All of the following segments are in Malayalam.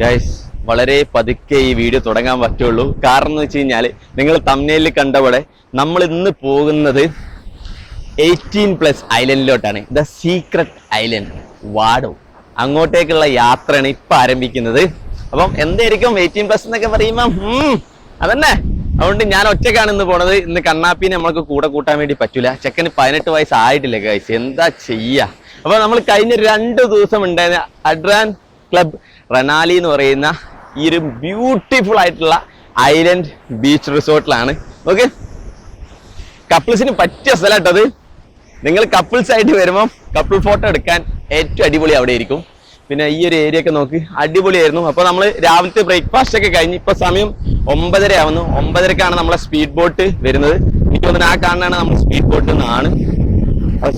ഗൈസ് വളരെ പതുക്കെ ഈ വീഡിയോ തുടങ്ങാൻ പറ്റുള്ളൂ. കാരണം എന്ന് വെച്ച് കഴിഞ്ഞാൽ നിങ്ങൾ തമ്മിലിൽ കണ്ടപോലെ നമ്മൾ ഇന്ന് പോകുന്നത് എയ്റ്റീൻ പ്ലസ് ഐലൻഡിലോട്ടാണ് ദ സീക്രട്ട് ഐലൻഡ് വാഡോ അങ്ങോട്ടേക്കുള്ള യാത്രയാണ് ഇപ്പൊ ആരംഭിക്കുന്നത്. അപ്പം എന്തായിരിക്കും എയ്റ്റീൻ പ്ലസ് എന്നൊക്കെ പറയുമ്പോൾ അതന്നെ. അതുകൊണ്ട് ഞാൻ ഒറ്റക്കാണ് ഇന്ന് പോണത്. ഇന്ന് കണ്ണാപ്പിനെ നമ്മൾക്ക് കൂടെ കൂട്ടാൻ വേണ്ടി പറ്റൂല. ചെക്കന് പതിനെട്ട് വയസ്സ് ആയിട്ടില്ല ഗൈസ് എന്താ ചെയ്യാ? അപ്പൊ നമ്മൾ കഴിഞ്ഞ രണ്ട് ദിവസം ഉണ്ടായിരുന്ന അഡ്രാൻ ക്ലബ് റനാലി എന്ന് പറയുന്ന ഈ ഒരു ബ്യൂട്ടിഫുൾ ആയിട്ടുള്ള ഐലൻഡ് ബീച്ച് റിസോർട്ടിലാണ് ഓക്കെ കപ്പിൾസിന് പറ്റിയ സ്ഥലം കേട്ടത് നിങ്ങൾ കപ്പിൾസ് ആയിട്ട് വരുമ്പോൾ കപ്പിൾ ഫോട്ടോ എടുക്കാൻ ഏറ്റവും അടിപൊളി അവിടെ ആയിരിക്കും. പിന്നെ ഈ ഒരു ഏരിയ ഒക്കെ നോക്ക് അടിപൊളിയായിരുന്നു. അപ്പോൾ നമ്മൾ രാവിലത്തെ ബ്രേക്ക്ഫാസ്റ്റ് ഒക്കെ കഴിഞ്ഞ് ഇപ്പൊ സമയം ഒമ്പതര ആവുന്നു. ഒമ്പതരക്കാണ് നമ്മളെ സ്പീഡ് ബോട്ട് വരുന്നത്. എനിക്ക് ആ കാണാനാണ് നമ്മൾ സ്പീഡ് ബോട്ട് എന്നാണ്.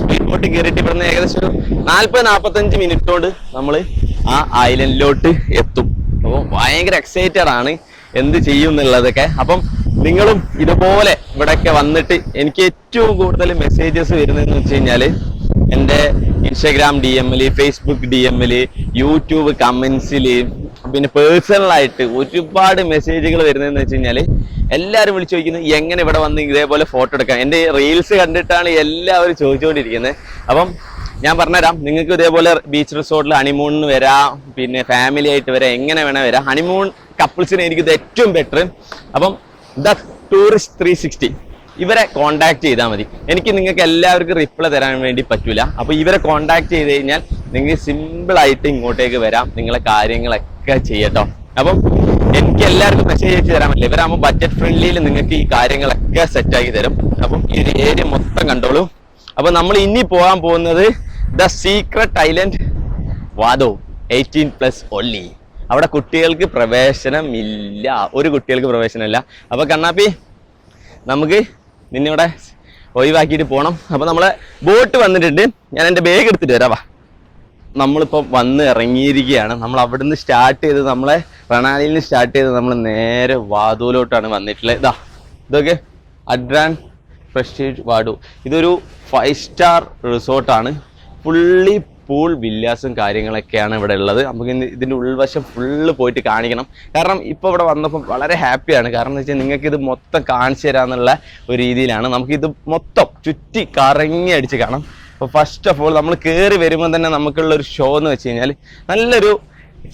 സ്പീഡ് ബോട്ട് കയറിയിട്ട് ഇവിടുന്ന് ഏകദേശം ഒരു നാല്പത് നാൽപ്പത്തഞ്ച് മിനിറ്റ് കൊണ്ട് നമ്മൾ ആ ഐലൻഡിലോട്ട് എത്തും. അപ്പോൾ ഭയങ്കര എക്സൈറ്റഡ് ആണ് എന്ത് ചെയ്യും എന്നുള്ളതൊക്കെ. അപ്പം നിങ്ങളും ഇതുപോലെ ഇവിടെയൊക്കെ വന്നിട്ട് എനിക്ക് ഏറ്റവും കൂടുതൽ മെസ്സേജസ് വരുന്നതെന്ന് വെച്ച് കഴിഞ്ഞാൽ എന്റെ ഇൻസ്റ്റാഗ്രാം ഡി എമ്മിൽ ഫേസ്ബുക്ക് ഡി എമ്മിൽ യൂട്യൂബ് കമൻസിൽ പിന്നെ പേഴ്സണലായിട്ട് ഒരുപാട് മെസ്സേജുകൾ വരുന്നതെന്ന് വെച്ച് കഴിഞ്ഞാൽ എല്ലാവരും വിളിച്ചു ചോദിക്കുന്നത് എങ്ങനെ ഇവിടെ വന്ന് ഇതേപോലെ ഫോട്ടോ എടുക്കാം എന്റെ റീൽസ് കണ്ടിട്ടാണ് എല്ലാവരും ചോദിച്ചുകൊണ്ടിരിക്കുന്നത്. അപ്പം ഞാൻ പറഞ്ഞുതരാം. നിങ്ങൾക്ക് ഇതേപോലെ ബീച്ച് റിസോർട്ടിൽ ഹണിമൂണിന് വരാം പിന്നെ ഫാമിലി ആയിട്ട് വരാം എങ്ങനെ വേണേൽ വരാം. ഹണിമൂൺ കപ്പിൾസിന് എനിക്ക് ഇത് ഏറ്റവും ബെറ്റർ അപ്പം ദ ടൂറിസ്റ്റ് ത്രീ സിക്സ്റ്റി ഇവരെ കോണ്ടാക്ട് ചെയ്താൽ മതി. എനിക്ക് നിങ്ങൾക്ക് എല്ലാവർക്കും റിപ്ലൈ തരാൻ വേണ്ടി പറ്റൂല. അപ്പോൾ ഇവരെ കോണ്ടാക്ട് ചെയ്ത് കഴിഞ്ഞാൽ നിങ്ങൾക്ക് സിമ്പിൾ ആയിട്ട് ഇങ്ങോട്ടേക്ക് വരാം. നിങ്ങളെ കാര്യങ്ങളൊക്കെ ചെയ്യട്ടോ. അപ്പം എനിക്ക് എല്ലാവർക്കും മെസ്സേജ് അയച്ചു തരാൻ പറ്റില്ല. ഇവരാകുമ്പോൾ ബഡ്ജറ്റ് ഫ്രണ്ട്ലിയിൽ നിങ്ങൾക്ക് ഈ കാര്യങ്ങളൊക്കെ സെറ്റ് ആക്കി തരും. അപ്പം ഈ ഒരു ഏരിയ മൊത്തം കണ്ടോളൂ. അപ്പൊ നമ്മൾ ഇനി പോകാൻ പോകുന്നത് the secret island Vadoo eighteen plus only അവിടെ കുട്ടികൾക്ക് പ്രവേശനം ഇല്ല ഒരു കുട്ടികൾക്ക് പ്രവേശനമില്ല. അപ്പോൾ കണ്ണാപ്പി നമുക്ക് നിന്നിവിടെ ഒഴിവാക്കിയിട്ട് പോകണം അപ്പോൾ നമ്മളെ ബോട്ട് വന്നിട്ടുണ്ട്. ഞാൻ എന്റെ ബാഗ് എടുത്തിട്ട് വരാവാ നമ്മളിപ്പോൾ വന്ന് ഇറങ്ങിയിരിക്കുകയാണ്. നമ്മൾ അവിടുന്ന് സ്റ്റാർട്ട് ചെയ്ത് നമ്മളെ പ്രണാലിയിൽ നിന്ന് സ്റ്റാർട്ട് ചെയ്ത് നമ്മൾ നേരെ വാതുവിലോട്ടാണ് വന്നിട്ടുള്ളത്. ഇതാ ഇതൊക്കെ അഡ്രാൻ പ്രസ്റ്റീജ് വാഡു ഇതൊരു ഫൈവ് സ്റ്റാർ റിസോർട്ടാണ് ഫുള്ളി പൂൾ വില്ലാസും കാര്യങ്ങളൊക്കെയാണ് ഇവിടെ ഉള്ളത്. നമുക്ക് ഇതിന്റെ ഉൾവശം ഫുള്ള് പോയിട്ട് കാണിക്കണം. കാരണം ഇപ്പോൾ ഇവിടെ വന്നപ്പോൾ വളരെ ഹാപ്പിയാണ് കാരണം എന്ന് വെച്ചാൽ നിങ്ങൾക്ക് ഇത് മൊത്തം കാണിച്ചു തരാമെന്നുള്ള ഒരു രീതിയിലാണ്. നമുക്കിത് മൊത്തം ചുറ്റി കറങ്ങി അടിച്ച് കാണാം. അപ്പോൾ ഫസ്റ്റ് ഓഫ് ഓൾ നമ്മൾ കയറി വരുമ്പോൾ തന്നെ നമുക്കുള്ള ഒരു ഷോ എന്ന് വെച്ച് കഴിഞ്ഞാൽ നല്ലൊരു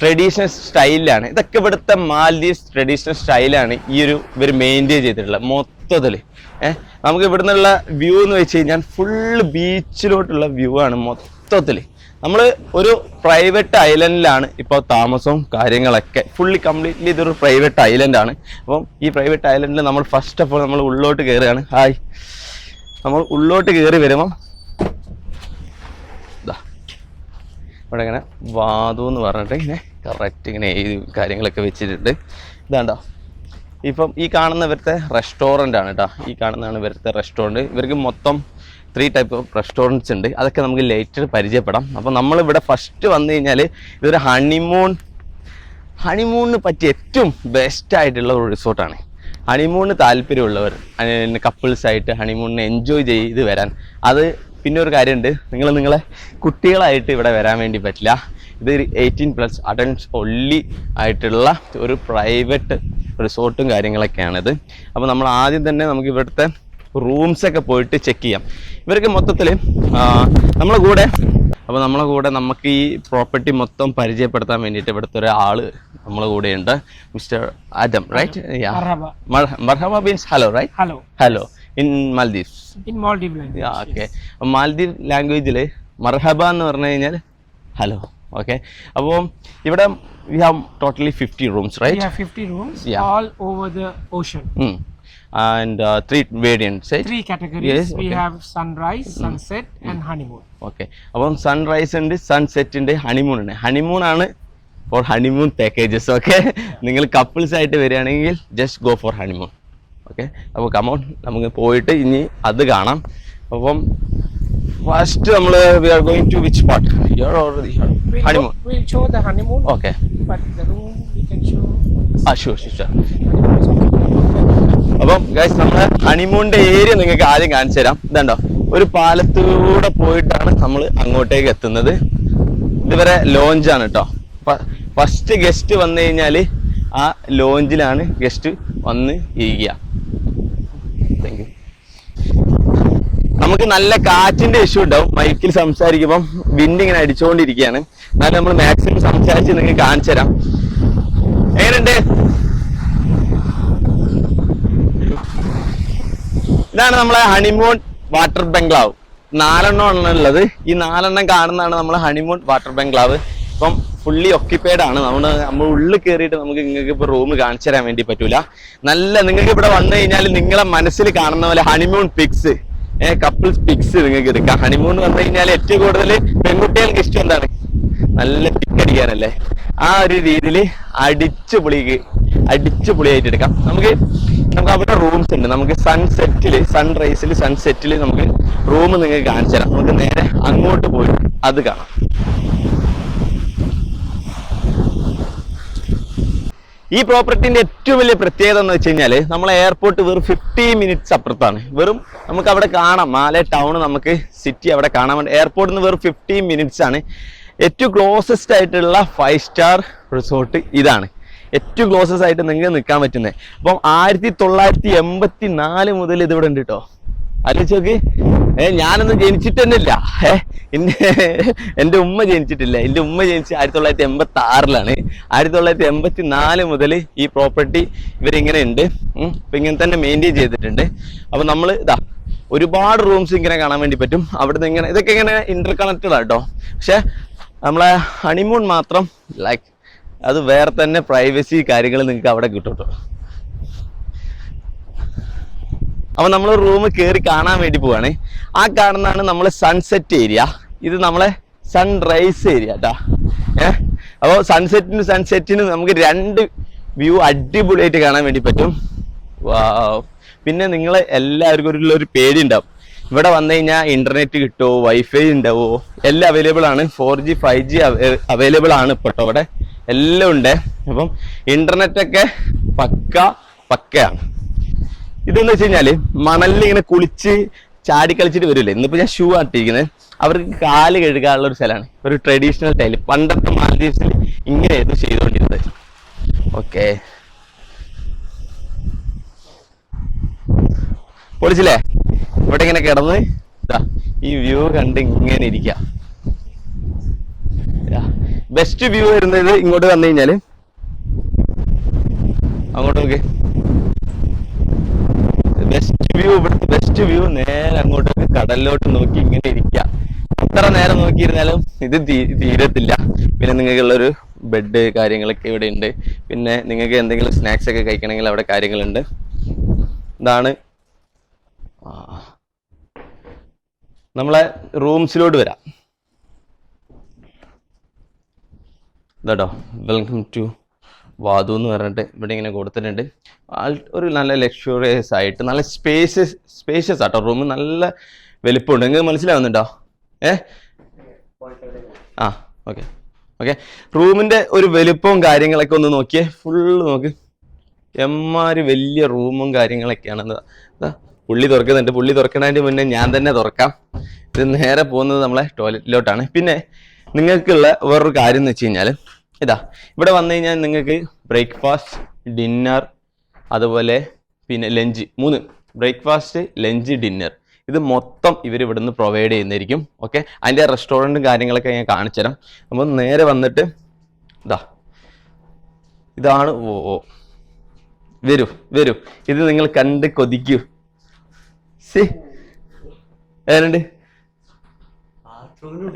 ട്രഡീഷണൽ സ്റ്റൈലാണ് ഇതൊക്കെ ഇവിടുത്തെ മാൽദീവ്സ് ട്രഡീഷണൽ സ്റ്റൈലാണ് ഈ ഒരു ഇവർ മെയിന്റെയിൻ ചെയ്തിട്ടുള്ളത് മൊത്തത്തിൽ ഏഹ് നമുക്ക് ഇവിടുന്നുള്ള വ്യൂ എന്ന് വെച്ച് കഴിഞ്ഞാൽ ഫുള്ള് ബീച്ചിലോട്ടുള്ള വ്യൂ ആണ് മൊത്തത്തിൽ നമ്മൾ ഒരു പ്രൈവറ്റ് ഐലൻഡിലാണ് ഇപ്പോൾ താമസവും കാര്യങ്ങളൊക്കെ. ഫുള്ളി കംപ്ലീറ്റ്ലി ഇതൊരു പ്രൈവറ്റ് ഐലൻഡ് ആണ് അപ്പം ഈ പ്രൈവറ്റ് ഐലൻഡിൽ നമ്മൾ ഫസ്റ്റ് ഓഫ് ഓൾ നമ്മൾ ഉള്ളോട്ട് കയറുകയാണ് ഹായ് നമ്മൾ ഉള്ളോട്ട് കയറി വരുമ്പം ഇവിടെ ഇങ്ങനെ വാതു എന്ന് പറഞ്ഞിട്ട് ഇങ്ങനെ കറക്റ്റ് ഇങ്ങനെ കാര്യങ്ങളൊക്കെ വെച്ചിട്ടുണ്ട്. ഇതാണ്ടോ ഇപ്പം ഈ കാണുന്ന ഇവരുടെ റെസ്റ്റോറന്റ് ആണ് കേട്ടോ ഈ കാണുന്നതാണ് ഇവരുടെ റെസ്റ്റോറന്റ് ഇവർക്ക് മൊത്തം ത്രീ ടൈപ്പ് ഓഫ് റെസ്റ്റോറന്റ്സ് ഉണ്ട്. അതൊക്കെ നമുക്ക് ലേറ്റർ പരിചയപ്പെടാം. അപ്പോൾ നമ്മളിവിടെ ഫസ്റ്റ് വന്നു കഴിഞ്ഞാൽ ഇതൊരു ഹണിമൂൺ ഹണിമൂണിന് പറ്റിയ ഏറ്റവും ബെസ്റ്റ് ആയിട്ടുള്ള ഒരു റിസോർട്ടാണ് ഹണിമൂണിന് താല്പര്യമുള്ളവർ കപ്പിൾസ് ആയിട്ട് ഹണിമൂണിനെ എൻജോയ് ചെയ്ത് വരാൻ. അത് പിന്നെ ഒരു കാര്യമുണ്ട്. നിങ്ങൾ നിങ്ങളെ കുട്ടികളായിട്ട് ഇവിടെ വരാൻ വേണ്ടി പറ്റില്ല. ഇത് എയ്റ്റീൻ പ്ലസ് അഡൽട്സ് ഒള്ളി ആയിട്ടുള്ള ഒരു പ്രൈവറ്റ് റിസോർട്ടും കാര്യങ്ങളൊക്കെയാണിത്. അപ്പോൾ നമ്മൾ ആദ്യം തന്നെ നമുക്ക് ഇവിടുത്തെ റൂംസൊക്കെ പോയിട്ട് ചെക്ക് ചെയ്യാം. ഇവർക്ക് മൊത്തത്തിൽ നമ്മളെ കൂടെ അപ്പോൾ നമ്മളെ കൂടെ നമുക്ക് ഈ പ്രോപ്പർട്ടി മൊത്തം പരിചയപ്പെടുത്താൻ വേണ്ടിയിട്ട് ഇവിടുത്തെ ഒരാൾ നമ്മളെ കൂടെ ഉണ്ട് മിസ്റ്റർ ആദം റൈറ്റ്. മർഹബ. Means hello right hello hello in Maldives in Maldive. Okay Maldive ലാംഗ്വേജിൽ മർഹബ എന്ന് പറഞ്ഞു കഴിഞ്ഞാൽ ഹലോ ഓക്കെ അപ്പോൾ ഇവിടെ we have totally fifty rooms We right have 50 rooms Yeah. all over the ocean. And three variance Three categories. Yes, We okay. have sunrise, sunset, and honeymoon. Okay അപ്പം സൺറൈസ് ഉണ്ട് സൺസെറ്റ് ഉണ്ട് ഹണിമൂൺ ഉണ്ട് ഹണിമൂൺ ആണ് ഫോർ ഹണിമൂൺ പാക്കേജസ് ഓക്കെ നിങ്ങൾ കപ്പിൾസ് ആയിട്ട് വരികയാണെങ്കിൽ just go for honeymoon okay അപ്പോൾ കമോൺ നമുക്ക് പോയിട്ട് ഇനി അത് കാണാം. അപ്പം ഫസ്റ്റ് നമ്മൾ we are going to which part here already the honeymoon will show the honeymoon okay but the room we can show ah sure sure അപ്പോൾ. അപ്പം ഗൈസ് നമ്മളെ ഹണിമൂണിന്റെ ഏരിയ നിങ്ങൾക്ക് ആദ്യം കാണിച്ചു തരാം. ഇതുണ്ടോ? ഒരു പാലത്തിലൂടെ പോയിട്ടാണ് നമ്മൾ അങ്ങോട്ടേക്ക് എത്തുന്നത്. ഇതുവരെ ലോഞ്ച് ആണ് കേട്ടോ ഫസ്റ്റ് ഗസ്റ്റ് വന്നു കഴിഞ്ഞാൽ ആ ലോഞ്ചിലാണ് ഗസ്റ്റ് വന്ന് ഇരിക്കുക. താങ്ക് യു നമുക്ക് നല്ല കാറ്റിന്റെ ഇഷ്യൂ ഉണ്ടാവും. മൈക്കിൽ സംസാരിക്കുമ്പം വിൻഡ് ഇങ്ങനെ അടിച്ചുകൊണ്ടിരിക്കുകയാണ് എന്നാലും നമ്മൾ മാക്സിമം സംസാരിച്ച് നിങ്ങൾക്ക് കാണിച്ചു തരാം. എങ്ങനെയുണ്ട്? ഇതാണ് നമ്മളെ ഹണിമൂൺ വാട്ടർ ബംഗ്ലാവ് നാലെണ്ണം ഉള്ളത്. ഈ നാലെണ്ണം കാണുന്നതാണ് നമ്മളെ ഹണിമൂൺ വാട്ടർ ബംഗ്ലാവ് ഇപ്പം ഫുള്ളി ഒക്യുപ്പൈഡ് ആണ്. നമ്മൾ നമ്മൾ ഉള്ളിൽ കയറിയിട്ട് നമുക്ക് നിങ്ങൾക്ക് ഇപ്പൊ റൂം കാണിച്ചു തരാൻ വേണ്ടി പറ്റൂല. നല്ല നിങ്ങൾക്ക് ഇവിടെ വന്നു കഴിഞ്ഞാൽ നിങ്ങളെ മനസ്സിൽ കാണുന്ന പോലെ ഹണിമൂൺ പിക്സ് കപ്പിൾസ് പിക്സ് നിങ്ങൾക്ക് എടുക്കാം. ഹണിമൂൺ വന്നു കഴിഞ്ഞാൽ ഏറ്റവും കൂടുതൽ പെൺകുട്ടികൾക്ക് ഇഷ്ടം എന്താണ് നല്ല പിക്ക് അടിക്കാനല്ലേ? ആ ഒരു രീതിയിൽ അടിച്ചു പൊളിക്ക് അടിച്ചു പൊളിയായിട്ട് എടുക്കാം. നമുക്ക് നമുക്ക് അവിടെ റൂംസ് ഉണ്ട്. നമുക്ക് സൺസെറ്റിൽ സൺറൈസിൽ സൺസെറ്റിൽ നമുക്ക് റൂം നിങ്ങൾക്ക് കാണിച്ചു തരാം നമുക്ക് നേരെ അങ്ങോട്ട് പോയി അത് കാണാം. ഈ പ്രോപ്പർട്ടിന്റെ ഏറ്റവും വലിയ പ്രത്യേകത എന്ന് വെച്ച് കഴിഞ്ഞാൽ നമ്മളെ എയർപോർട്ട് വെറും ഫിഫ്റ്റി മിനിറ്റ്സ് അപ്പുറത്താണ്. വെറും നമുക്ക് അവിടെ കാണാം. മാലെ ടൗൺ നമുക്ക് സിറ്റി അവിടെ കാണാൻ എയർപോർട്ടിൽ നിന്ന് വെറും ഫിഫ്റ്റി മിനിറ്റ്സ് ആണ്. ഏറ്റവും ക്ലോസസ്റ്റ് ആയിട്ടുള്ള ഫൈവ് സ്റ്റാർ റിസോർട്ട് ഇതാണ്. ഏറ്റവും ക്ലോസസ്റ്റ് ആയിട്ട് നിങ്ങൾക്ക് നിൽക്കാൻ പറ്റുന്നത്. അപ്പം ആയിരത്തി തൊള്ളായിരത്തി എൺപത്തി നാല് മുതൽ ഇതിവിടെ ഉണ്ട് കേട്ടോ ആലോചിച്ച് നോക്ക്. ഏ ഞാനൊന്നും ജനിച്ചിട്ട് തന്നെ ഇല്ല എന്റെ ഉമ്മ ജനിച്ചിട്ടില്ല. എന്റെ ഉമ്മ ജനിച്ച് ആയിരത്തി തൊള്ളായിരത്തി എൺപത്തി ആറിലാണ് ആയിരത്തി തൊള്ളായിരത്തി എൺപത്തി നാല് മുതൽ ഈ പ്രോപ്പർട്ടി ഇവരിങ്ങനെ ഉണ്ട്. അപ്പം ഇങ്ങനെ തന്നെ മെയിന്റെയിൻ ചെയ്തിട്ടുണ്ട്. അപ്പൊ നമ്മൾ ഇതാ ഒരുപാട് റൂംസ് ഇങ്ങനെ കാണാൻ വേണ്ടി പറ്റും. അവിടുന്ന് ഇങ്ങനെ ഇതൊക്കെ ഇങ്ങനെ ഇന്റർ കണക്റ്റഡ് ആട്ടോ പക്ഷെ നമ്മളെ ഹണിമൂൺ മാത്രം ലൈക്ക് അത് വേറെ തന്നെ പ്രൈവസി കാര്യങ്ങൾ നിങ്ങൾക്ക് അവിടെ കിട്ടും കേട്ടോ അപ്പൊ നമ്മൾ റൂം കയറി കാണാൻ വേണ്ടി പോവാണ്. ആ കാണുന്നതാണ് നമ്മളെ സൺസെറ്റ് ഏരിയ ഇത് നമ്മളെ സൺറൈസ് ഏരിയ കേട്ടാ ഏഹ് അപ്പോൾ സൺസെറ്റിന് സൺസെറ്റിന് നമുക്ക് രണ്ട് വ്യൂ അടിപൊളിയായിട്ട് കാണാൻ വേണ്ടി പറ്റും. പിന്നെ നിങ്ങൾ എല്ലാവർക്കും ഒരു ഒരു പേടി ഉണ്ടാവും ഇവിടെ വന്നു കഴിഞ്ഞാൽ ഇന്റർനെറ്റ് കിട്ടുമോ വൈഫൈ ഉണ്ടാവുമോ എല്ലാം അവൈലബിൾ ആണ്. Four G five G available ആണ് ഇപ്പോട്ടോ ഇവിടെ. എല്ലാം ഉണ്ട്. അപ്പം ഇന്റർനെറ്റ് ഒക്കെ പക്ക പക്കയാണ്. ഇതെന്ന് വെച്ച് കഴിഞ്ഞാൽ മണലിൽ ഇങ്ങനെ കുളിച്ച് ചാടി കളിച്ചിട്ട് വരില്ലേ? ഇന്നിപ്പോ ഞാൻ ഷൂ ആട്ടിരിക്കുന്നത് അവർക്ക് കാൽ കഴുകാനുള്ള ഒരു സ്ഥലമാണ് ഒരു ട്രഡീഷണൽ ടൈൽ പണ്ടത്തെ മാലദ്വീപ്സിൽ ഇങ്ങനെയായിരുന്നു ചെയ്തുകൊണ്ടിരുന്നത് ഓക്കെ പൊളിച്ചില്ലേ? ഇവിടെ ഇങ്ങനെ കിടന്ന് ഈ വ്യൂ കണ്ട് ഇങ്ങനെ ഇരിക്കാം. ബെസ്റ്റ് വ്യൂ വരുന്നത് ഇങ്ങോട്ട് വന്നു കഴിഞ്ഞാൽ അങ്ങോട്ട് നോക്ക്. വ്യൂ ഇവിടുത്തെ ബെസ്റ്റ് വ്യൂ നേരെ അങ്ങോട്ട് കടലിലോട്ട് നോക്കി ഇങ്ങനെ ഇരിക്കുക എത്ര നേരം നോക്കിയിരുന്നാലും ഇത് തീരത്തില്ല. പിന്നെ നിങ്ങൾക്കുള്ളൊരു ബെഡ് കാര്യങ്ങളൊക്കെ ഇവിടെ ഉണ്ട്. പിന്നെ നിങ്ങൾക്ക് എന്തെങ്കിലും സ്നാക്സ് ഒക്കെ കഴിക്കണമെങ്കിൽ അവിടെ കാര്യങ്ങളുണ്ട്. ഇതാണ്. നമ്മളെ റൂംസിലോട്ട് വരാം. ഇതാട്ടോ വെൽക്കം ടു വാതു എന്ന് പറഞ്ഞിട്ട് ഇവിടെ ഇങ്ങനെ കൊടുത്തിട്ടുണ്ട്. ഒരു നല്ല ലക്ഷറിയസ് ആയിട്ട് നല്ല സ്പേഷ്യസ് സ്പേഷ്യസ് ആട്ടോ. റൂം നല്ല വലിപ്പമുണ്ട്. നിങ്ങൾക്ക് മനസ്സിലാവുന്നുണ്ടോ? ഏ? ആ ഓക്കെ ഓക്കെ റൂമിന്റെ ഒരു വലിപ്പവും കാര്യങ്ങളൊക്കെ ഒന്ന് നോക്കിയേ. ഫുള്ള് നോക്ക്. എമ്മാര് വലിയ റൂമും കാര്യങ്ങളൊക്കെയാണ്. പുള്ളി തുറക്കുന്നുണ്ട്. പുള്ളി തുറക്കുന്നതിന് മുന്നേ ഞാൻ തന്നെ തുറക്കാം. ഇത് നേരെ പോകുന്നത് നമ്മളെ ടോയ്ലറ്റിലോട്ടാണ് പിന്നെ നിങ്ങൾക്കുള്ള വേറൊരു കാര്യം എന്ന് വെച്ച് കഴിഞ്ഞാൽ ഇതാ ഇവിടെ വന്നു കഴിഞ്ഞാൽ നിങ്ങൾക്ക് ബ്രേക്ക്ഫാസ്റ്റ് ഡിന്നർ അതുപോലെ പിന്നെ ലഞ്ച് മൂന്ന്. ബ്രേക്ക്ഫാസ്റ്റ് ലഞ്ച് ഡിന്നർ ഇത് മൊത്തം ഇവർ ഇവിടുന്ന് പ്രൊവൈഡ് ചെയ്യുന്നതായിരിക്കും. ഓക്കെ അതിന്റെ റെസ്റ്റോറന്റും കാര്യങ്ങളൊക്കെ ഞാൻ കാണിച്ചു തരാം. അപ്പം നേരെ വന്നിട്ട് ഇതാ. ഇതാണ് ഓ ഓ. വരൂ വരൂ. ഇത് നിങ്ങൾ കണ്ട് കൊതിക്കൂ. സി. ഏതാണ്ട്?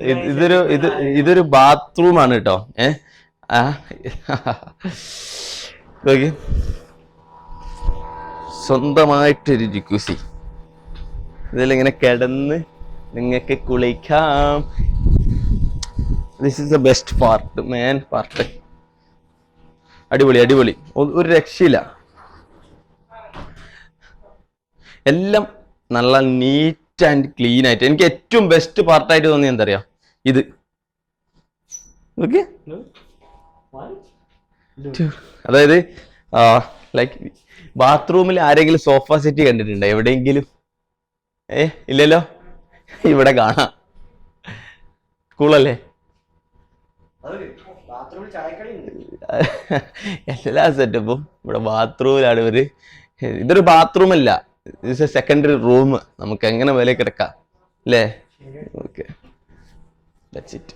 ഇത് ഇതൊരു ഇത് ഇതൊരു ബാത്റൂമാണ് കേട്ടോ. ഏ? ആ? നോക്കി. സ്വന്തമായിട്ടൊരു ജിക്കുസി ഇതിലിങ്ങനെ കിടന്ന് നിങ്ങൾക്ക് കുളിക്കാം. This is the best part man part അടിപൊളി അടിപൊളി. ഒരു രക്ഷയില്ല. എല്ലാം നല്ല നീറ്റ് ആൻഡ് ക്ലീൻ ആയിട്ട്. എനിക്ക് ഏറ്റവും ബെസ്റ്റ് പാർട്ടായിട്ട് തോന്നിയത് എന്താ അറിയോ? ഇത്. ഓക്കെ അതായത് ലൈക്ക് ബാത്റൂമിൽ ആരെങ്കിലും സോഫ സെറ്റ് കണ്ടിട്ടുണ്ടോ? എവിടെയെങ്കിലും? ഏ ഇല്ലല്ലോ? ഇവിടെ കാണാം. കൂളല്ലേ എല്ലാ സെറ്റപ്പും ഇവിടെ ബാത്റൂമിലാണ് ഇവർ. ഇതൊരു ബാത്റൂം അല്ല. ഇറ്റ്സ് എ സെക്കൻഡറി റൂം നമുക്ക് എങ്ങനെ വില കിടക്കാം? അല്ലേ? ഓക്കെ ദാറ്റ്സ് ഇറ്റ്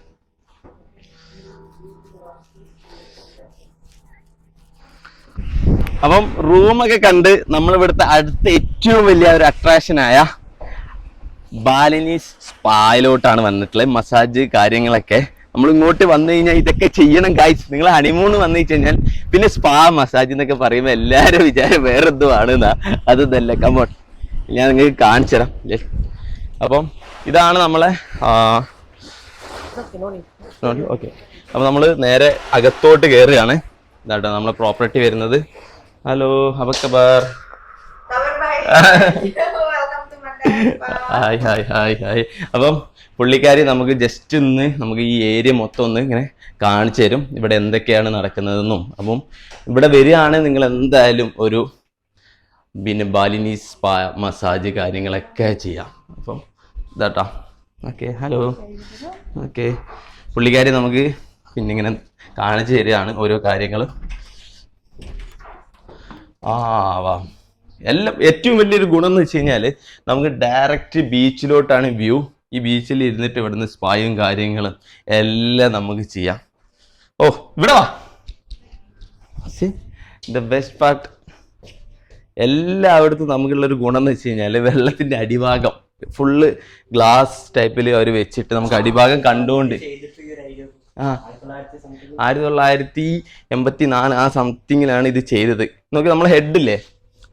അപ്പം റൂമൊക്കെ കണ്ട് നമ്മൾ ഇവിടുത്തെ അടുത്ത ഏറ്റവും വലിയ ഒരു അട്രാക്ഷനായ ബാലിനീസ് സ്പായിലോട്ടാണ് വന്നിട്ടുള്ളത്. മസാജ് കാര്യങ്ങളൊക്കെ. നമ്മൾ ഇങ്ങോട്ട് വന്നു കഴിഞ്ഞാൽ ഇതൊക്കെ ചെയ്യണം കായ് നിങ്ങൾ ഹണിമൂൺ വന്നു കഴിഞ്ഞാൽ പിന്നെ സ്പാ മസാജ് എന്നൊക്കെ പറയുമ്പോൾ എല്ലാവരും വിചാരം വേറെ എന്തോ ആണെന്നാ അതൊന്നല്ല കമോൺ ഞാൻ നിങ്ങൾക്ക് കാണിച്ചു തരാം? അപ്പം ഇതാണ് നമ്മളെ ഓക്കെ. അപ്പം നമ്മൾ നേരെ അകത്തോട്ട് കയറുകയാണ് ഇതാട്ടോ നമ്മളെ പ്രോപ്പർട്ടി വരുന്നത്. Hello apa Kabar? Kabar baik. Welcome to. Hi hi hi hi അപ്പം പുള്ളിക്കാരി നമുക്ക് ജസ്റ്റ് ഒന്ന് നമുക്ക് ഈ ഏരിയ മൊത്തം ഒന്ന് ഇങ്ങനെ കാണിച്ചു തരും. ഇവിടെ എന്തൊക്കെയാണ് നടക്കുന്നതെന്നും. അപ്പം ഇവിടെ വരികയാണെങ്കിൽ നിങ്ങൾ എന്തായാലും ഒരു പിന്നെ ബാലിനീസ് സ്പാ മസാജ് കാര്യങ്ങളൊക്കെ ചെയ്യാം. അപ്പം ഇതാട്ടാ. ഓക്കെ ഹലോ ഓക്കെ പുള്ളിക്കാരി നമുക്ക് പിന്നെ ഇങ്ങനെ കാണിച്ചു തരികയാണ് ഓരോ കാര്യങ്ങളും. ആ വാ. എല്ലാം ഏറ്റവും വലിയൊരു ഗുണം എന്ന് വെച്ച് കഴിഞ്ഞാൽ നമുക്ക് ഡയറക്റ്റ് ബീച്ചിലോട്ടാണ് വ്യൂ ഈ ബീച്ചിൽ ഇരുന്നിട്ട് ഇവിടുന്ന് സ്പായും കാര്യങ്ങളും എല്ലാം നമുക്ക് ചെയ്യാം. ഓ ഇവിടെ വാ. ബെസ്റ്റ് പാർട്ട് എല്ലായിടത്തും നമുക്കുള്ളൊരു ഗുണം എന്ന് വെച്ച് കഴിഞ്ഞാൽ വെള്ളത്തിന്റെ അടിഭാഗം. ഫുള്ള് ഗ്ലാസ് ടൈപ്പിൽ അവർ വെച്ചിട്ട് നമുക്ക് അടിഭാഗം കണ്ടുകൊണ്ട് ആയിരത്തി തൊള്ളായിരത്തി എൺപത്തി നാല് ആ സംതിങ്ങിലാണ് ഇത് ചെയ്തത്. നോക്കി നമ്മൾ ഹെഡില്ലേ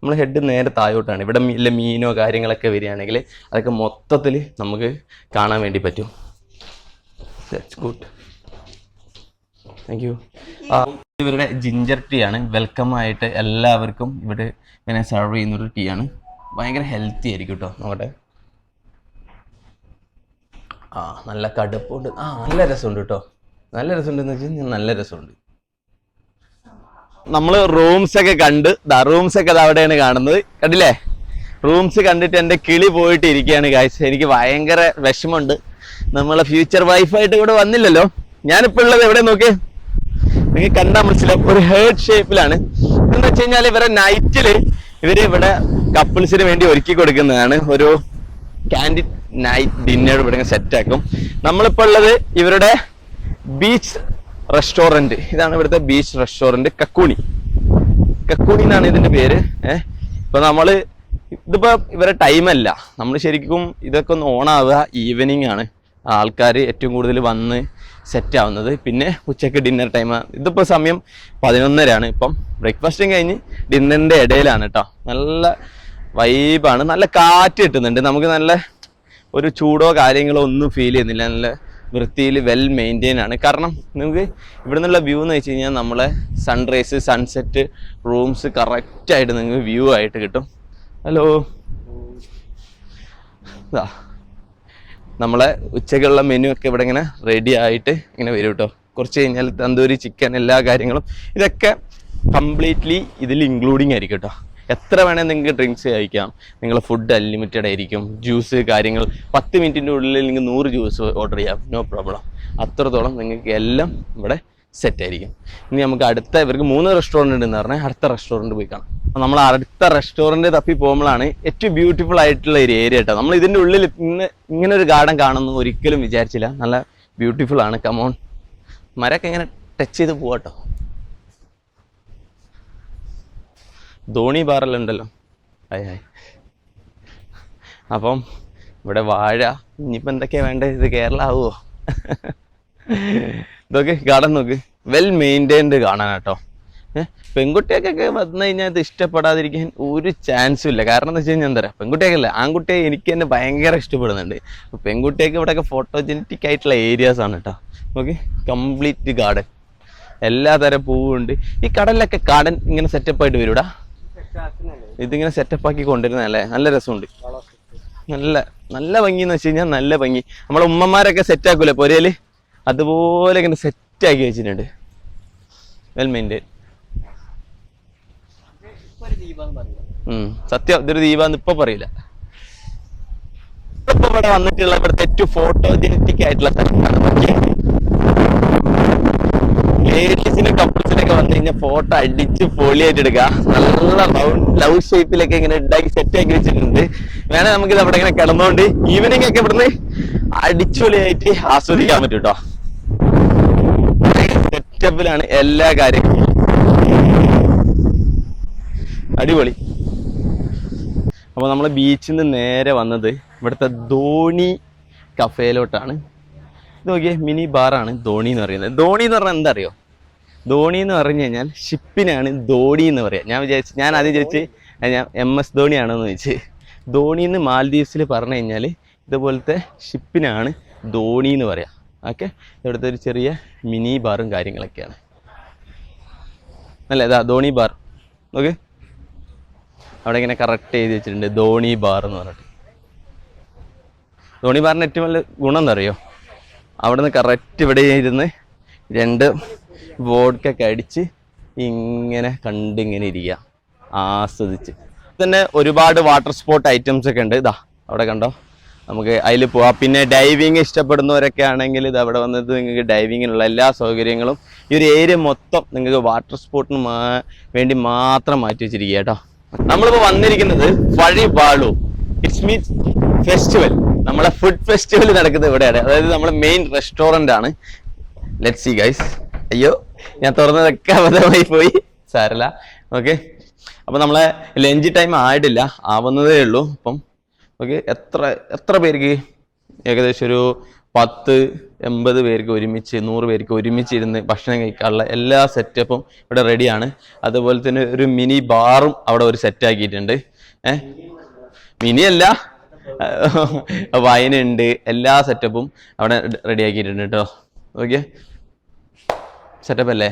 നമ്മൾ ഹെഡ് നേരെ താഴോട്ടാണ്. ഇവിടെ ഇല്ല മീനോ കാര്യങ്ങളൊക്കെ വരികയാണെങ്കിൽ അതൊക്കെ മൊത്തത്തിൽ നമുക്ക് കാണാൻ വേണ്ടി പറ്റും. ഗുഡ് താങ്ക് യു ഇവരുടെ ജിഞ്ചർ ടീ ആണ്. വെൽക്കം ആയിട്ട് എല്ലാവർക്കും ഇവിടെ ഇങ്ങനെ സെർവ് ചെയ്യുന്നൊരു ടീ ആണ്. ഭയങ്കര ഹെൽത്തി ആയിരിക്കും കേട്ടോ നോക്കട്ടെ. ആ നല്ല കടുപ്പുണ്ട്. ആ നല്ല രസമുണ്ട് കേട്ടോ നല്ല രസമുണ്ടെന്ന് വെച്ചാൽ നല്ല രസമുണ്ട്. നമ്മൾ റൂംസ് ഒക്കെ കണ്ട് റൂംസ് ഒക്കെ ദാ അവിടെയാണ് കാണുന്നത്. കണ്ടില്ലേ? റൂംസ് കണ്ടിട്ട് എന്റെ കിളി പോയിട്ട് ഇരിക്കുകയാണ് കാഴ്ച എനിക്ക് ഭയങ്കര വിഷമമുണ്ട്. നമ്മളെ ഫ്യൂച്ചർ വൈഫായിട്ട് ഇവിടെ വന്നില്ലല്ലോ. ഞാനിപ്പോൾ ഉള്ളത് എവിടെ നോക്കി? നിങ്ങൾക്ക് കണ്ടാൽ മനസ്സിലാവും. ഒരു ഹേർട്ട് ഷേപ്പിലാണ് എന്ന് വെച്ച് കഴിഞ്ഞാൽ ഇവരെ നൈറ്റിൽ ഇവർ ഇവിടെ കപ്പിൾസിന് വേണ്ടി ഒരുക്കി കൊടുക്കുന്നതാണ്. ഒരു കാൻഡിഡ് നൈറ്റ് ഡിന്നർ ഇവിടെ സെറ്റ് ആക്കും. നമ്മളിപ്പോൾ ഉള്ളത് ഇവരുടെ ബീച്ച് റെസ്റ്റോറന്റ്. ഇതാണ് ഇവിടുത്തെ ബീച്ച് റെസ്റ്റോറന്റ് കക്കൂണി. കക്കൂണി എന്നാണ് ഇതിന്റെ പേര്. ഏഹ് ഇപ്പൊ നമ്മൾ ഇതിപ്പോ ഇവരെ ടൈമല്ല നമ്മൾ ശരിക്കും ഇതൊക്കെ ഒന്ന് ഓണാവുക ഈവനിങ് ആണ്. ആൾക്കാർ ഏറ്റവും കൂടുതൽ വന്ന് സെറ്റ് ആവുന്നത്. പിന്നെ ഉച്ചയ്ക്ക് ഡിന്നർ ടൈം ഇതിപ്പോൾ സമയം പതിനൊന്നരയാണ്. ഇപ്പം ബ്രേക്ക്ഫാസ്റ്റും കഴിഞ്ഞ് ഡിന്നറിന്റെ ഇടയിലാണ് കേട്ടോ നല്ല വൈബാണ് നല്ല കാറ്റ് കിട്ടുന്നുണ്ട്. നമുക്ക് നല്ല ഒരു ചൂടോ കാര്യങ്ങളോ ഒന്നും ഫീൽ ചെയ്യുന്നില്ല. നല്ല വൃത്തിയിൽ വെൽ മെയിന്റെയിൻ ആണ്. കാരണം നിങ്ങൾക്ക് ഇവിടെ നിന്നുള്ള വ്യൂ എന്ന് വെച്ച് കഴിഞ്ഞാൽ നമ്മളെ സൺറൈസ് സൺസെറ്റ് റൂംസ് കറക്റ്റായിട്ട് നിങ്ങൾക്ക് വ്യൂ ആയിട്ട് കിട്ടും. ഹലോ ഇതാ നമ്മളെ ഉച്ചയ്ക്കുള്ള മെനു ഒക്കെ ഇവിടെ ഇങ്ങനെ റെഡി ആയിട്ട് ഇങ്ങനെ വരും കേട്ടോ കുറച്ച് കഴിഞ്ഞാൽ തന്തൂരി ചിക്കൻ എല്ലാ കാര്യങ്ങളും ഇതൊക്കെ കംപ്ലീറ്റ്ലി ഇതിൽ ഇൻക്ലൂഡിങ് ആയിരിക്കും കേട്ടോ എത്ര വേണേൽ നിങ്ങൾക്ക് ഡ്രിങ്ക്സ് കഴിക്കാം. നിങ്ങൾ ഫുഡ് അൺലിമിറ്റഡ് ആയിരിക്കും. ജ്യൂസ് കാര്യങ്ങൾ പത്ത് മിനിറ്റിന്റെ ഉള്ളിൽ നിങ്ങൾക്ക് നൂറ് ജ്യൂസ് ഓർഡർ ചെയ്യാം. നോ പ്രോബ്ലം അത്രത്തോളം നിങ്ങൾക്ക് എല്ലാം ഇവിടെ സെറ്റ് ആയിരിക്കും. ഇനി നമുക്ക് അടുത്ത ഇവർക്ക് മൂന്ന് റെസ്റ്റോറന്റ് ഉണ്ടെന്ന് പറഞ്ഞാൽ അടുത്ത റെസ്റ്റോറന്റ് പോയി കാണാം. നമ്മൾ അടുത്ത റെസ്റ്റോറന്റ് തപ്പി പോകുമ്പോഴാണ് ഏറ്റവും ബ്യൂട്ടിഫുൾ ആയിട്ടുള്ള ഒരു ഏരിയ കേട്ടോ. നമ്മൾ ഇതിന്റെ ഉള്ളിൽ ഇന്ന് ഇങ്ങനെ ഒരു ഗാർഡൻ കാണുന്നു ഒരിക്കലും വിചാരിച്ചില്ല. നല്ല ബ്യൂട്ടിഫുൾ ആണ്. കമോൺ മരൊക്കെ ഇങ്ങനെ ടച്ച് ചെയ്ത് പോവാട്ടോ. ധോണി ബാറെല്ലാം ഹായ് അപ്പം ഇവിടെ വാഴ ഇനിയിപ്പോൾ എന്തൊക്കെയാ വേണ്ടത് ഇത് കേരള ആവുമോ ഇതൊക്കെ ഗാർഡൻ നോക്ക്. വെൽ മെയിന്റൈൻഡ് കാണാൻ കേട്ടോ പെൺകുട്ടിയൊക്കെ വന്നു കഴിഞ്ഞാൽ ഇത് ഇഷ്ടപ്പെടാതിരിക്കാൻ ഒരു ചാൻസും ഇല്ല. കാരണം എന്ന് വെച്ച് കഴിഞ്ഞാൽ എന്താ പറയുക? പെൺകുട്ടികൾക്കല്ല ആൺകുട്ടിയെ എനിക്ക് തന്നെ ഭയങ്കര ഇഷ്ടപ്പെടുന്നുണ്ട്. അപ്പോൾ പെൺകുട്ടിയൊക്കെ ഇവിടെയൊക്കെ ഫോട്ടോജെനറ്റിക് ആയിട്ടുള്ള ഏരിയാസ് ആണ് കേട്ടോ ഓക്കെ കംപ്ലീറ്റ് ഗാർഡൻ എല്ലാ തരം പൂവുണ്ട്. ഈ കടലിലൊക്കെ ഗാർഡൻ ഇങ്ങനെ സെറ്റപ്പ് ആയിട്ട് വരൂടാ? ഇതിങ്ങനെ സെറ്റപ്പ് ആക്കി കൊണ്ടുവരുന്നതല്ലേ? നല്ല രസമുണ്ട്. നല്ല നല്ല ഭംഗി എന്ന് വെച്ച് കഴിഞ്ഞാൽ നല്ല ഭംഗി. നമ്മളെ ഉമ്മമാരൊക്കെ സെറ്റ് ആക്കൂലേ പൊരയിൽ അതുപോലെ ഇങ്ങനെ സെറ്റ് ആക്കി വെച്ചിട്ടുണ്ട്. വെൽ മെയിന്റെയിൻ സത്യം ഇതൊരു ദീപാന്ന് ഇപ്പൊ പറയില്ല. ഇപ്പൊ ഇവിടെ വന്നിട്ടുള്ള ഇവിടുത്തെ ഏറ്റവും ഫോട്ടോജനറ്റിക് ആയിട്ടുള്ള സ്ഥലമാണ് കഴിഞ്ഞാൽ ഫോട്ടോ അടിച്ച് പൊളിയായിട്ട് എടുക്കാം നല്ല റൗണ്ട് ലവ് ഷേപ്പിലൊക്കെ ഇങ്ങനെ ഉണ്ടാക്കി സെറ്റ് ആക്കി വെച്ചിട്ടുണ്ട്. വേണേ നമുക്ക് ഇത് അവിടെ ഇങ്ങനെ കിടന്നുകൊണ്ട് ഈവനിങ് ഒക്കെ ഇവിടുന്ന് അടിച്ചുപൊളിയായിട്ട് ആസ്വദിക്കാൻ പറ്റും കേട്ടോ സെറ്റപ്പിലാണ് എല്ലാ കാര്യങ്ങളും. അടിപൊളി. അപ്പൊ നമ്മൾ ബീച്ചിൽ നിന്ന് നേരെ വന്നത് ഇവിടുത്തെ ധോണി കഫേയിലോട്ടാണ് ഇത് നോക്കിയേ മിനി ബാറാണ് ധോണി എന്ന് പറയുന്നത്. ധോണി എന്ന് പറഞ്ഞാൽ എന്താ അറിയോ? ധോണി എന്ന് പറഞ്ഞു കഴിഞ്ഞാൽ ഷിപ്പിനാണ് ധോണി എന്ന് പറയാം. ഞാൻ വിചാരിച്ചു ഞാൻ ആദ്യം ചോദിച്ച് ഞാൻ എം എസ് ധോണിയാണോ എന്ന് ചോദിച്ച്. ധോണി എന്ന് മാലദ്വീപ്സിൽ പറഞ്ഞു കഴിഞ്ഞാൽ ഇതുപോലത്തെ ഷിപ്പിനാണ് ധോണി എന്ന് പറയാം. ഓക്കെ? ഇവിടുത്തെ ഒരു ചെറിയ മിനി ബാറും കാര്യങ്ങളൊക്കെയാണ്. അല്ല ഇതാ ധോണി ബാർ. ഓക്കെ അവിടെ ഇങ്ങനെ കറക്റ്റ് എഴുതി വെച്ചിട്ടുണ്ട്. ധോണി ബാർ എന്ന് പറഞ്ഞിട്ട്. ധോണി ബാറിന് ഏറ്റവും വലിയ ഗുണം എന്താ അറിയോ? അവിടെ നിന്ന് കറക്റ്റ് ഇവിടെ ഇരുന്ന് രണ്ട് വോഡ്ക്കൊക്കെ അടിച്ച് ഇങ്ങനെ കണ്ടിങ്ങനെ ഇരിക്കുക ആസ്വദിച്ച്. തന്നെ ഒരുപാട് വാട്ടർ സ്പോർട്ട് ഐറ്റംസ് ഒക്കെ ഉണ്ട്. ഇതാ അവിടെ കണ്ടോ? നമുക്ക് അതിൽ പോവാം. പിന്നെ ഡൈവിങ് ഇഷ്ടപ്പെടുന്നവരൊക്കെ ആണെങ്കിൽ ഇത് അവിടെ വന്നത് നിങ്ങൾക്ക് ഡൈവിങ്ങിനുള്ള എല്ലാ സൗകര്യങ്ങളും ഈ ഒരു ഏരിയ മൊത്തം നിങ്ങൾക്ക് വാട്ടർ സ്പോർട്ടിന് വേണ്ടി മാത്രം മാറ്റി വെച്ചിരിക്കുക കേട്ടോ. നമ്മളിപ്പോൾ വന്നിരിക്കുന്നത് വഴി വാളു ഇറ്റ്സ് മീൻസ് ഫെസ്റ്റിവൽ നമ്മളെ ഫുഡ് ഫെസ്റ്റിവൽ നടക്കുന്നത് ഇവിടെയാണ്. അതായത് നമ്മുടെ മെയിൻ റെസ്റ്റോറന്റ് ആണ്. ലെറ്റ് സി ഗൈസ് അയ്യോ. ഞാൻ തുറന്നതൊക്കെ അബദ്ധമായി പോയി. സാരല്ല. ഓക്കെ അപ്പം നമ്മളെ ലഞ്ച് ടൈം ആയിട്ടില്ല. ആവുന്നതേ ഉള്ളൂ. അപ്പം ഓക്കെ എത്ര എത്ര പേർക്ക് ഏകദേശം ഒരു പത്ത് എൺപത് പേർക്ക് ഒരുമിച്ച് നൂറ് പേർക്ക് ഒരുമിച്ച് ഇരുന്ന് ഭക്ഷണം കഴിക്കാനുള്ള എല്ലാ സെറ്റപ്പും ഇവിടെ റെഡിയാണ് അതുപോലെ തന്നെ ഒരു മിനി ബാറും അവിടെ ഒരു സെറ്റ് ആക്കിയിട്ടുണ്ട്. ഏഹ് മിനി അല്ല. വൈനുണ്ട്. എല്ലാ സെറ്റപ്പും അവിടെ റെഡി ആക്കിയിട്ടുണ്ട് കേട്ടോ ഓക്കെ സെറ്റപ്പ് അല്ലേ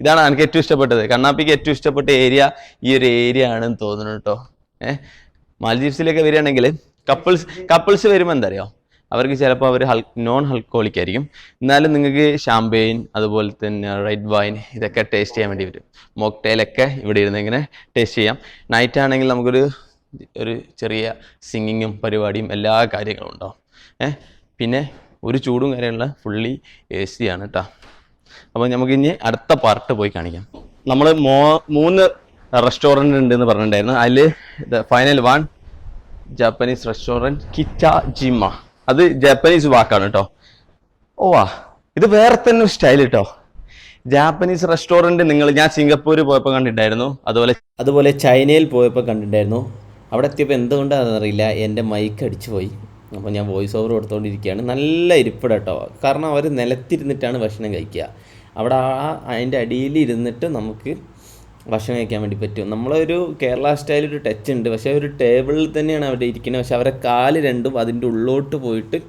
ഇതാണ് എനിക്ക് ഏറ്റവും ഇഷ്ടപ്പെട്ടത്. കണ്ണാപ്പിക്ക് ഏറ്റവും ഇഷ്ടപ്പെട്ട ഏരിയ ഈ ഒരു ഏരിയ ആണെന്ന് തോന്നുന്നു കേട്ടോ. ഏഹ് മാലദ്വീപ്സിലൊക്കെ വരികയാണെങ്കിൽ കപ്പിൾസ് കപ്പിൾസ് വരുമ്പോൾ എന്താ അറിയോ അവർക്ക് ചിലപ്പോൾ അവർ ഹൽ നോൺ ഹൽക്കോളിക് ആയിരിക്കും. എന്നാലും നിങ്ങൾക്ക് ഷാമ്പെയിൻ അതുപോലെ തന്നെ റെഡ് വൈൻ ഇതൊക്കെ ടേസ്റ്റ് ചെയ്യാൻ വേണ്ടി വരും മോക്ടെയിലൊക്കെ ഇവിടെ ഇരുന്ന് ഇങ്ങനെ ടേസ്റ്റ് ചെയ്യാം. നൈറ്റ് ആണെങ്കിൽ നമുക്കൊരു ഒരു ചെറിയ സിംഗിങ്ങും പരിപാടിയും എല്ലാ കാര്യങ്ങളും ഉണ്ടാവും. ഏഹ് പിന്നെ ഒരു ചൂടും കാര്യമുള്ള ഫുള്ളി എ സി ആണ് കേട്ടോ അപ്പോൾ നമുക്ക് ഇനി അടുത്ത പാർട്ട് പോയി കാണിക്കാം. നമ്മൾ മോ മൂന്ന് റെസ്റ്റോറന്റ് ഉണ്ട് എന്ന് പറഞ്ഞിട്ടുണ്ടായിരുന്നു. അതിൽ final one Japanese restaurant Kitajima അത് ജാപ്പനീസ് വാക്കാണ് കേട്ടോ ഓ ആ ഇത് വേറെ തന്നെ സ്റ്റൈൽ കേട്ടോ ജാപ്പനീസ് റെസ്റ്റോറന്റ് നിങ്ങൾ ഞാൻ സിംഗപ്പൂർ പോയപ്പോൾ കണ്ടിട്ടുണ്ടായിരുന്നു. അതുപോലെ അതുപോലെ ചൈനയിൽ പോയപ്പോൾ കണ്ടിട്ടുണ്ടായിരുന്നു. അവിടെ എത്തിയപ്പോൾ എന്തുകൊണ്ടാണെന്ന് അറിയില്ല. എന്റെ മൈക്ക് അടിച്ചു പോയി. അപ്പോൾ ഞാൻ വോയിസ് ഓവർ കൊടുത്തുകൊണ്ടിരിക്കുകയാണ് നല്ല ഇരിപ്പിട കേട്ടോ കാരണം അവർ നിലത്തിരുന്നിട്ടാണ് ഭക്ഷണം കഴിക്കുക. അവിടെ ആ അതിന്റെ അടിയിൽ ഇരുന്നിട്ട് നമുക്ക് ഭക്ഷണം കഴിക്കാൻ വേണ്ടി പറ്റും. നമ്മളൊരു കേരള സ്റ്റൈൽ ഒരു ടച്ച് ഉണ്ട്. പക്ഷേ ഒരു ടേബിളിൽ തന്നെയാണ് അവിടെ ഇരിക്കുന്നത്. പക്ഷേ അവരെ കാൽ രണ്ടും അതിന്റെ ഉള്ളോട്ട് പോയിട്ട്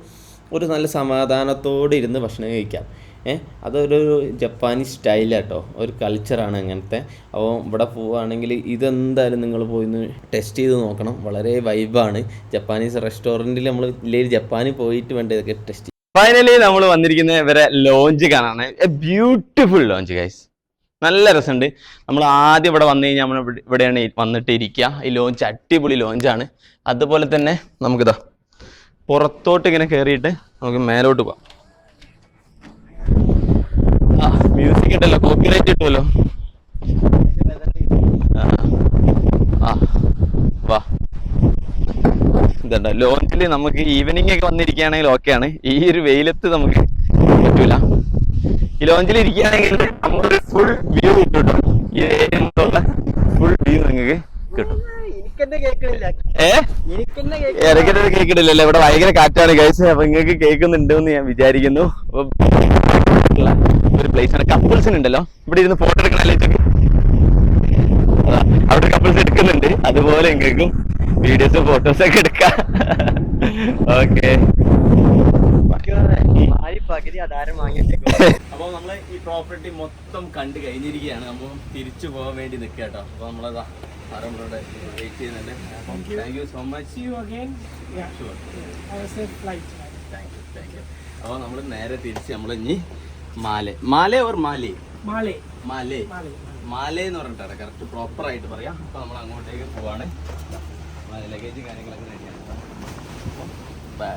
ഒരു നല്ല സമാധാനത്തോടെ ഇരുന്ന് ഭക്ഷണം കഴിക്കാം. ഏഹ് അതൊരു ജപ്പാനീസ് സ്റ്റൈലാട്ടോ ഒരു കൾച്ചറാണ് അങ്ങനത്തെ. അപ്പോൾ ഇവിടെ പോവുകയാണെങ്കിൽ ഇതെന്തായാലും നിങ്ങൾ പോയി ടെസ്റ്റ് ചെയ്ത് നോക്കണം. വളരെ വൈബാണ് ജപ്പാനീസ് റെസ്റ്റോറന്റിൽ നമ്മൾ ഇല്ലെങ്കിൽ ജപ്പാനിൽ പോയിട്ട് വേണ്ട ഇതൊക്കെ ടെസ്റ്റ് ഫൈനലി നമ്മൾ വന്നിരിക്കുന്ന ഇവരെ ലോഞ്ച് കാണാണ്. എ ബ്യൂട്ടിഫുൾ ലോഞ്ച് ഗൈസ് നല്ല രസമുണ്ട്. നമ്മൾ ആദ്യം ഇവിടെ വന്നു കഴിഞ്ഞാൽ നമ്മൾ ഇവിടെ- ഇവിടെയാണ് വന്നിട്ട് ഇരിക്കുക ഈ ലോഞ്ച് അടിപൊളി ലോഞ്ചാണ് അതുപോലെ തന്നെ നമുക്കിതാ പുറത്തോട്ട് ഇങ്ങനെ കയറിയിട്ട് നമുക്ക് മേലോട്ട് പോവാം. ആ മ്യൂസിക് ഉണ്ടല്ലോ കോപ്പിറൈറ്റ് കിട്ടുമല്ലോ. ആ വാ. ഇതുണ്ട്? ലോഞ്ചിൽ നമുക്ക് ഈവനിങ് ഒക്കെ വന്നിരിക്കുകയാണെങ്കിൽ ഓക്കെയാണ് ഈ ഒരു വെയിലത്ത് നമുക്ക് പറ്റൂല. ഈ ലോഞ്ചിൽ ഇരിക്കുകയാണെങ്കിൽ നമുക്ക് ഫുൾ വ്യൂ കിട്ടും ഈ ഫുൾ വ്യൂ നിങ്ങൾക്ക് കിട്ടും. ഏ? ഇടയ്ക്കിടെ കേൾക്കണില്ലല്ലോ. ഇവിടെ ഭയങ്കര കാറ്റാണ് കഴിച്ചത് അപ്പൊ നിങ്ങൾക്ക് കേൾക്കുന്നുണ്ട് എന്ന് ഞാൻ വിചാരിക്കുന്നു. ഒരു പ്ലേസ് ആണ്. കപ്പിൾസിന് ഉണ്ടല്ലോ. ഇവിടെ ഇരുന്ന് ഫോട്ടോ എടുക്കണല്ലേ? അവിടെ കപ്പിൾസ് എടുക്കുന്നുണ്ട്. അതുപോലെ നിങ്ങൾക്കും വീഡിയോസ് ഫോട്ടോസ് ഒക്കെ എടുക്കാം. ഓക്കെ അപ്പൊ നമ്മൾ ഈ പ്രോപ്പർട്ടി മൊത്തം കണ്ടു കഴിഞ്ഞിരിക്കുകയാണ്. അപ്പൊ തിരിച്ചു പോകാൻ വേണ്ടി നിൽക്കുക കേട്ടോ. അപ്പൊ നമ്മളതാ ആരംഭോടെ വെയിറ്റ് ചെയ്യുന്നുണ്ട്. Thank you so much you. Sure flight. Thank you thank you അപ്പോൾ നമ്മൾ നേരെ തിരിച്ച് നമ്മൾ ഇനി മാലെ. മാലെ ഓർ മാലി? മാലെ. മാലേ. മാലെ മാലേ. എന്ന് പറഞ്ഞിട്ടാണ്. കറക്റ്റ് പ്രോപ്പർ ആയിട്ട് പറയാം. അപ്പോൾ നമ്മൾ അങ്ങോട്ടേക്ക് പോവാണ്. ലഗേജ് കാര്യങ്ങളൊക്കെ റെഡിയാണ് ബൈ